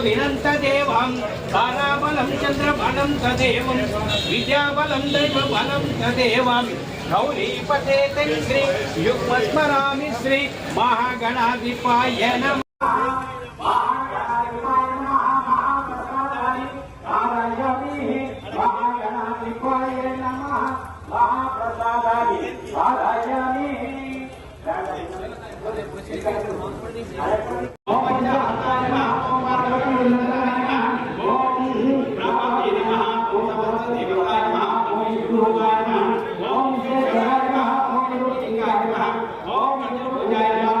బలం చంద్ర చంద్రబలం తదేవం విద్యాబలం దైవబలం తదేవం. గౌరీపతే శ్రీ యుగ్మస్మరామి శ్రీ మహాగణాధిపాయ నమ పూజ జరగడం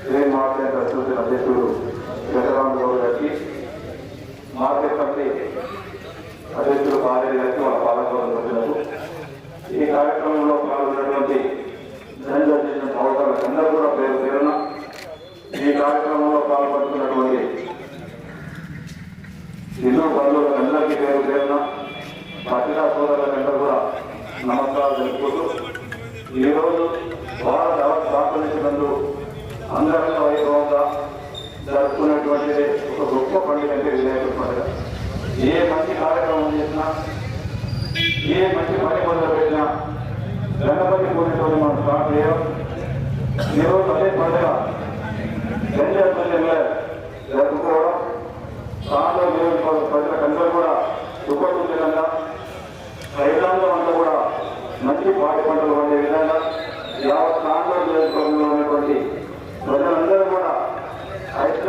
శ్రేణి మార్కెట్ అసోసియేషన్ అధ్యక్షుడు వెంకటరామ గౌడ్ గారికి మార్కెట్ కమిటీ అధ్యక్షుడు బాలయ్య గారికి వాళ్ళ పాల్గొనవలసినకు ఈ కార్యక్రమంలో పాల్గొన్నటువంటి ధనిలో చేసిన అందరూ కూడా పేరు పేరున ఈ కార్యక్రమంలో పాల్పడుతున్నటువంటి హిందూ బంధువులకు అందరికీ పేరు పేరున పత్రికా సోదరులందరూ కూడా నమస్కారాలు తెలుపుకుంటూ ఈరోజు భారత స్వాతంత్రించినందు అంగరంగ వైభవంగా జరుపుకునేటువంటిది ఒక గొప్ప పండుగ అంటే వినాయకుడి పండుగ. ఏ మంచి కార్యక్రమం చేసినా ఏ మంచి పని మొదలు పెట్టినా గణపతి పూజతో మనం స్టార్ట్ చేయడం ఈరోజు అదే పండుగ రెండు పల్లెల్లో జరుపుకోవడం. దాంట్లో నియోజకవర్గ ప్రజలకందరూ కూడా సుఖసూచకంగా రైతాంగం అంతా కూడా మంచి పాటి పంటలు పండే విధంగా యావత్ ప్రాంత నియోజకవర్గంలో ఉన్నటువంటి ప్రజలందరూ కూడా ఐష్ట